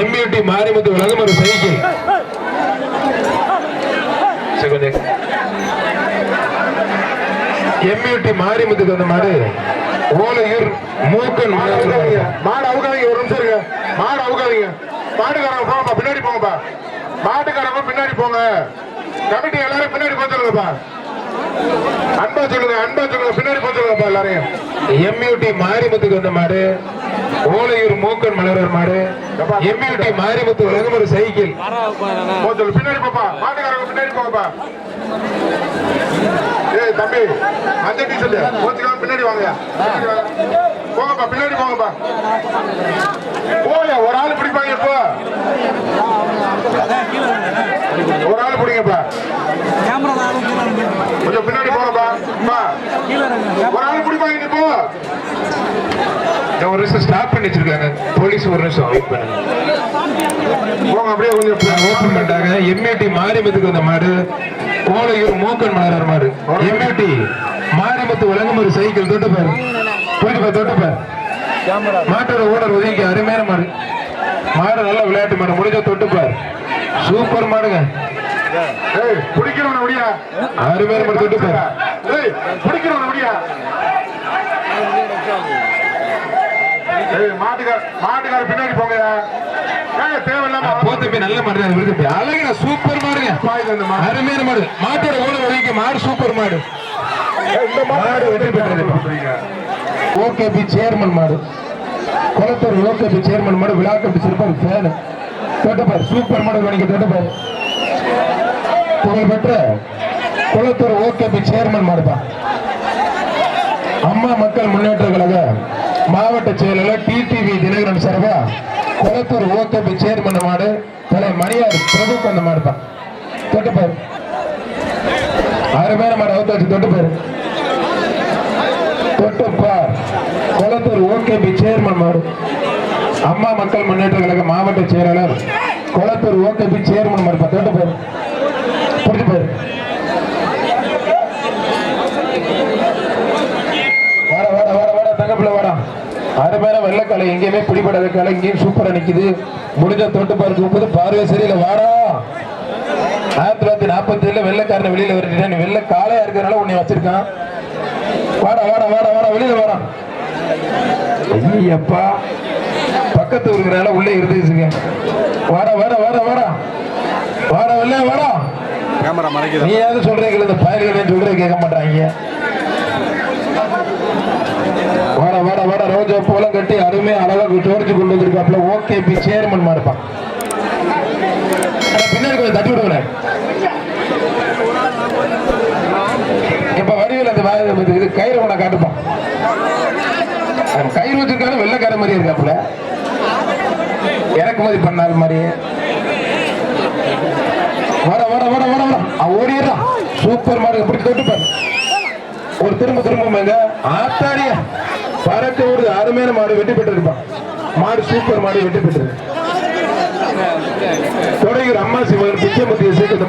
MUD Marimuthu வழங்கும் ஒரு cycle. MUD மாரிமுத்துக்கு வந்த மாடு ஓலையூர் மூக்கன் மாடு அவுக்காதீங்க ஒரு நிமிஷம் இருங்க. மாடு அவுக்காதீங்க மாட்டுக்காரங்க போங்கப்பா பின்னாடி போங்கப்பா. மாட்டுக்காரங்க பின்னாடி போங்க. கமிட்டி எல்லாரும் பின்னாடி சொல்லுங்கப்பா. அன்பா சொல்லுங்க அன்பா சொல்லுங்க. பின்னாடி போக சொல்லுங்கப்பா எல்லாரையும். எம்யூடி மாரிமுத்துக்கு வந்த மாடு. ஓலையூர் மூக்கன் மலரர் மாடு. எம்யூடி மாரிமுத்து வழங்கும் ஒரு சைக்கிள். போக பின்னாடி போப்பா. மாட்டுக்காரங்க பின்னாடி போப்பா ஏய் தம்பி அந்த டீசல் போச்சுக்கலாம் பின்னாடி வாங்க. போங்கப்பா பின்னாடி போங்கப்பா. போயா ஒரு ஆள் பிடிப்பாங்க இப்போ. ஒரு ஆள் பிடிங்கப்பா. கொஞ்சம் பின்னாடி போங்கப்பா. பா. ஒரு ஆள் குடிப்பாங்க இப்போ ஒரு நிமிஷம் ஸ்டாப் பண்ணி வச்சிருக்காங்க போலீஸ் ஒரு நிமிஷம் வெயிட் பண்ணுங்க. போங்க அப்படியே கொஞ்சம் ஓப்பன் பண்ணிட்டாங்க. எம்ஏடி மாரியமத்துக்கு வந்த மாடு. கோலையூர் மூக்கன் மலர் மாடு. எம்ஏடி மாரியமத்து வழங்கும் ஒரு சைக்கிள். தொட்டுப்பாரு போயிட்டு புரிஞ்சு பாரு. மாட்டோட ஓனர் ஒதுங்கி அருமையான மாடு. மாடு நல்ல விளையாட்டு மாடு. முடிஞ்ச தொட்டுப்பார் சூப்பர் மாடுங்க. பிடிக்கிறவன முடியா அருமையான மாடு தொட்டு பாரு. ஏய் பிடிக்கிறவன முடியா மாட்டுக்கார மாட்டுக்கார பின்னாடி போங்க நல்ல மாடு அழகுங்க சூப்பர் மாடுங்க. அருமையான மாடு. மாட்டோட ஓனர் ஒதுங்கி மாடு சூப்பர் மாடு. மாடு வெற்றி பெற்றது. ஓகேபி சேர்மன் மாடு. குளத்தூர் ஓகேபி சேர்மன் மாடு. விழா சிறப்பாக ஃபேனு தொட்டப்பார் சூப்பர் மாடு வணிக தொட்டப்பார் புகழ்பெற்ற குளத்தூர் ஓகேபி சேர்மன் மாடுப்பா அம்மா மக்கள் முன்னேற்ற கழக மாவட்ட செயலாளர் டிடிவி தினகரன் சார்பா குளத்தூர் ஓகேபி சேர்மன் மாடு தலை மணியார் பிரபுக்கு அந்த பேர். ஆறு அருமையான மாடு அவுத்தாச்சு தொட்டு பார். குளத்தூர் ஓகேபி சேர்மன் மாடு. அம்மா மக்கள் முன்னேற்ற கழக மாவட்ட செயலாளர் குளத்தூர் ஓகேபி சேர்மன் மாடு தொட்டு பேர். புரிஞ்சு பேர் வாட வாட வாட வாட தங்கப்பிள்ள வாடா. அருமையான வெள்ளக்காலை எங்கேயுமே பிடிபடாத காலை இங்கேயும் சூப்பரா நிக்குது. முடிஞ்ச தொட்டு பாருக்கு முப்பது பார்வை சரியில்லை. வாடா. ஆயிரத்தி தொள்ளாயிரத்தி நாற்பத்தி ஏழுல வெள்ளக்காரனை வெளியில விரட்டிட்டான். நீ வெள்ள காளையா இருக்கிறனால உன்னை வச்சிருக்கான். வாடா வாடா வாடா வாடா வெளியில வாடா. ஐயப்பா பக்கத்து இருக்கிறனால உள்ளே இருந்துச்சுங்க. வாடா வாடா வாடா வாடா வாடா வெளில வாடா கேமரா மறைக்குது நீ ஏதாவது சொல்றீங்க இந்த பயல்கள் சொல்றே கேட்க மாட்டாங்க. வாடா வாடா வாடா ரோஜா போல கட்டி அருமையா அழகா ஜோடிச்சு கொண்டு வந்திருக்காப்ல ஓகே பி சேர்மன் மாறுப்பான் பின்னாடி கொஞ்சம் தட்டி விடுவேன் இப்ப வடிவில் அந்த வா- இது- கயிறு உன காட்டுப்பான். கயிறு வச்சிருக்காலும் வெள்ளைக்கார மாதிரி இருக்காப்புல. இறக்குமதி பண்ணாத மாதிரி வர வர வர வர ஓடிடுறான் சூப்பர் மாடு எப்படி தொட்டு பாரு. ஒரு திரும்ப திரும்ப ஆத்தாடிய பறக்க ஒரு அருமையான மாடு வெட்டி பெற்றிருப்பான். மாடு சூப்பர் மாடு வெட்டி பெற்றது தொடங்கிற அம்மா சிவன் பிச்சைமத்திய சேர்த்து